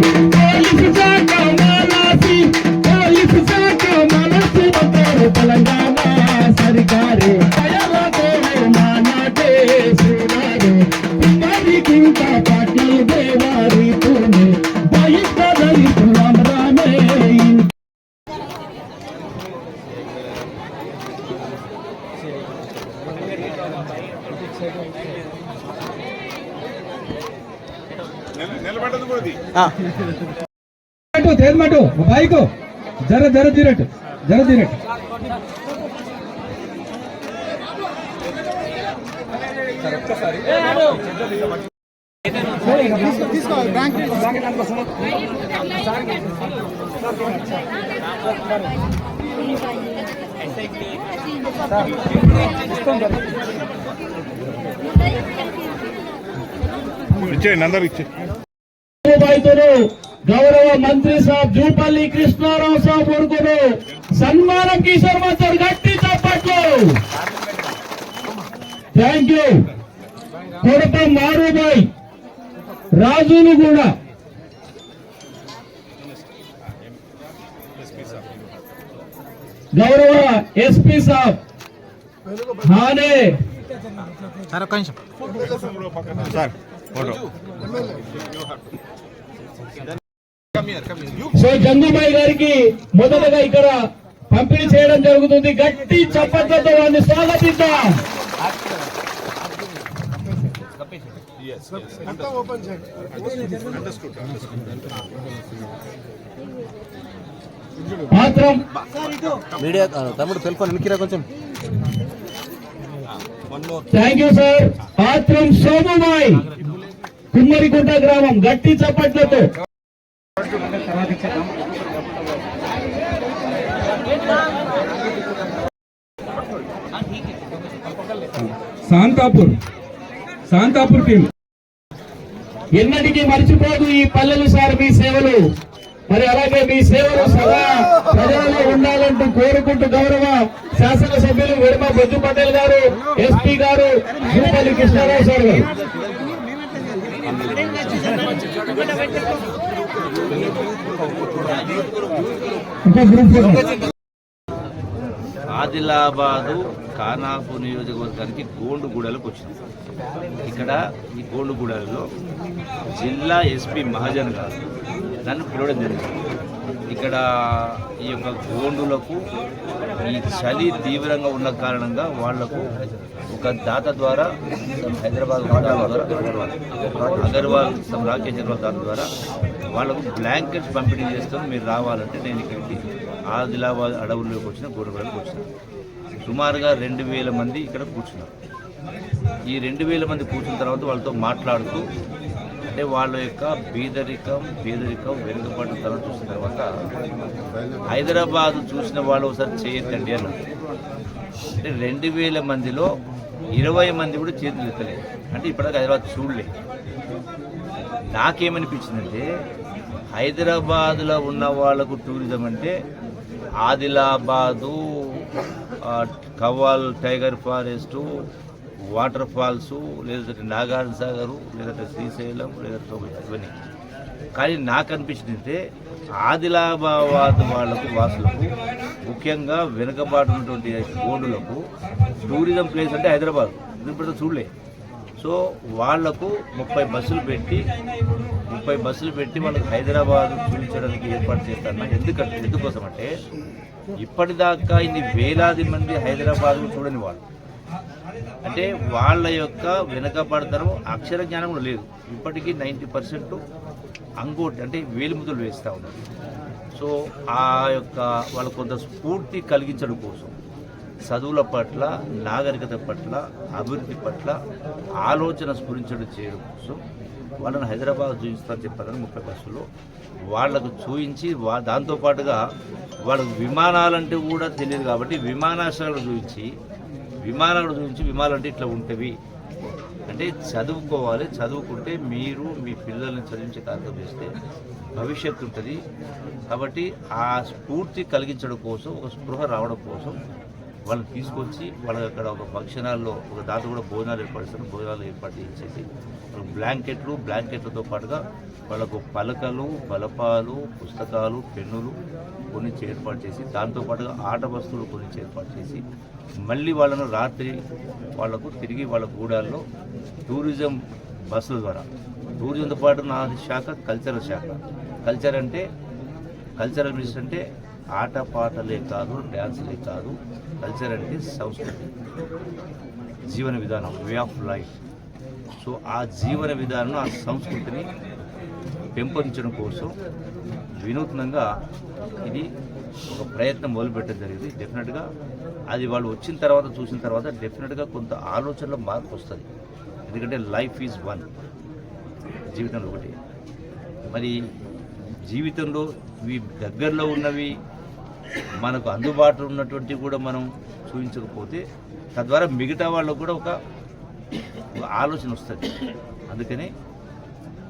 Thank you. నిలబడ్డది కూడా ఇది. మటు తేజ్ మటు బైక్. జర జర తీరట్టు జర తీరట్టు. ఇచ్చేయండి అందరు ఇచ్చే రైతులు గౌరవ మంత్రి సాబ్ జూపల్లి కృష్ణారావు సాబ్ కొడుకును సన్మానం కిషోర్ మాస్టర్ గట్టి చప్పట్లు. థ్యాంక్ యూ కొడత మారుబాయ్. రాజును కూడా. గౌరవ ఎస్పీ సాబ్. హానే సార్. సో జంగుబాయి గారికి మొదటగా ఇక్కడ పంపిణీ చేయడం జరుగుతుంది. గట్టి చప్పట్లతో వారిని స్వాగతిద్దాం. మాత్రం మీడియా తమ్ముడు సెల్ఫోన్ వెనక్కిరా కొంచెం. Thank you sir. పాత్రం Somubai. Kummarikunta గ్రామం గట్టి చప్పట్లతో. శాంతాపూర్. శాంతాపూర్ టీం. ఎన్నటికీ మర్చిపోదు ఈ పల్లెలు సార్ మీ సేవలు. మరి అలాగే మీ సేవలు సదా ప్రజలలో ఉండాలంటూ కోరుకుంటూ గౌరవ శాసనసభ్యులు వెడమ బొజ్జు పటేల్ గారు ఎస్పీ గారు భూపల్లి కృష్ణారావు సార్ గారు. ఆదిలాబాదు ఖానాపు నియోజకవర్గానికి గోండుగూడలకు వచ్చింది. ఇక్కడ ఈ గోండుగూడలో జిల్లా ఎస్పీ మహాజన్ గారు నన్ను పిలవడం జరిగింది. ఇక్కడ ఈ యొక్క గోండులకు ఈ చలి తీవ్రంగా ఉన్న కారణంగా వాళ్ళకు ఒక దాత ద్వారా హైదరాబాద్ ద్వారా అగర్వాల్ సమ్ రాకేష్ అగర్వాల్ దాత ద్వారా వాళ్ళకు బ్లాంకెట్స్ పంపిణీ చేస్తాం మీరు రావాలంటే నేను ఇక్కడికి ఆదిలాబాద్ అడవుల్లోకి వచ్చిన గోడగడలకు వచ్చిన. సుమారుగా రెండు వేల మంది ఇక్కడ కూర్చున్నారు. ఈ రెండు వేల మంది కూర్చున్న తర్వాత వాళ్ళతో మాట్లాడుతూ అంటే వాళ్ళ యొక్క బీదరికం బీదరికం వెనుకబడిన చూసిన తర్వాత హైదరాబాద్ చూసిన వాళ్ళు ఒకసారి చేయొద్దండి అన్నారు. అంటే రెండు వేల మందిలో ఇరవై మంది కూడా చేతులు ఎత్తలేదు. అంటే ఇప్పటిదాకా హైదరాబాద్ చూడలేదు. నాకేమనిపించిందంటే హైదరాబాద్లో ఉన్న వాళ్ళకు టూరిజం అంటే Adilabad Kawal tiger forest water falls లేదంటే నాగార్జున సాగరు లేదంటే శ్రీశైలం లేదంటే ఇవన్నీ. కానీ నాకు అనిపించిందంటే ఆదిలాబాద్ వాళ్ళకు వాసులకు ముఖ్యంగా వెనుకబాటున్నటువంటి ఉన్నటువంటి టూరిజం ప్లేస్ అంటే హైదరాబాద్. ఇది ఇప్పుడు చూడలే. సో వాళ్ళకు ముప్పై బస్సులు పెట్టి ముప్పై బస్సులు పెట్టి మనకు హైదరాబాద్ చూపించడానికి ఏర్పాటు చేస్తాను ఎందుకంటే ఎందుకోసం అంటే ఇప్పటిదాకా ఇన్ని వేలాది మంది హైదరాబాద్ చూడని వాళ్ళు. అంటే వాళ్ళ యొక్క వెనకబడతనం అక్షర జ్ఞానం కూడా లేదు. ఇప్పటికీ నైంటీ పర్సెంట్ అంగోటి అంటే వేలిముద్రలు వేస్తూ ఉన్నారు. సో ఆ యొక్క వాళ్ళకు కొంత స్ఫూర్తి కలిగించడం కోసం చదువుల పట్ల నాగరికత పట్ల అభివృద్ధి పట్ల ఆలోచన స్ఫురించడం చేయడం కోసం వాళ్ళని హైదరాబాద్ చూపిస్తారని చెప్పారని ముప్పై బస్సులో వాళ్ళకు చూపించి వా దాంతోపాటుగా వాళ్ళకు విమానాలంటే కూడా తెలియదు కాబట్టి విమానాశ్రయాలు చూపించి విమానాలు చూపించి విమానాలంటే ఇట్లా ఉంటవి. అంటే చదువుకోవాలి చదువుకుంటే మీరు మీ పిల్లల్ని చదివించే కార్యక్రమం చేస్తే భవిష్యత్తు ఉంటుంది. కాబట్టి ఆ స్ఫూర్తి కలిగించడం కోసం ఒక స్పృహ రావడం కోసం వాళ్ళని తీసుకొచ్చి వాళ్ళకి అక్కడ ఒక ఫంక్షన్ హాల్లో ఒక దాంట్లో కూడా భోజనాలు ఏర్పడిస్తారు భోజనాలు ఏర్పాటు చేసేసి వాళ్ళకి బ్లాంకెట్లు బ్లాంకెట్లతో పాటుగా వాళ్ళకు పలకలు బలపాలు పుస్తకాలు పెన్నులు కొన్ని ఏర్పాటు చేసి దాంతోపాటుగా ఆట వస్తువులు కొన్ని ఏర్పాటు చేసి మళ్ళీ వాళ్ళను రాత్రి వాళ్ళకు తిరిగి వాళ్ళ గూడాల్లో టూరిజం బస్సుల ద్వారా టూరిజంతో పాటు నా శాఖ కల్చరల్ శాఖ. కల్చర్ అంటే కల్చరల్ మినిస్టర్ అంటే ఆట పాటలే కాదు డ్యాన్సులే కాదు కల్చర్ అంటే సంస్కృతి జీవన విధానం వే ఆఫ్ లైఫ్. సో ఆ జీవన విధానం ఆ సంస్కృతిని పెంపొందించడం కోసం వినూత్నంగా ఇది ఒక ప్రయత్నం మొదలుపెట్టడం జరిగింది. డెఫినెట్గా అది వాళ్ళు వచ్చిన తర్వాత చూసిన తర్వాత డెఫినెట్గా కొంత ఆలోచనలో మార్పు వస్తుంది. ఎందుకంటే లైఫ్ ఈజ్ వన్ జీవితంలో ఒకటి. మరి జీవితంలో ఇవి దగ్గరలో ఉన్నవి మనకు అందుబాటులో ఉన్నటువంటివి కూడా మనం చూపించకపోతే తద్వారా మిగతా వాళ్ళకు కూడా ఒక ఆలోచన వస్తుంది. అందుకని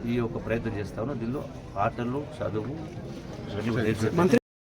ఈ యొక్క ప్రయత్నం చేస్తాను దీనిలో ఆటలు చదువు మంత్రి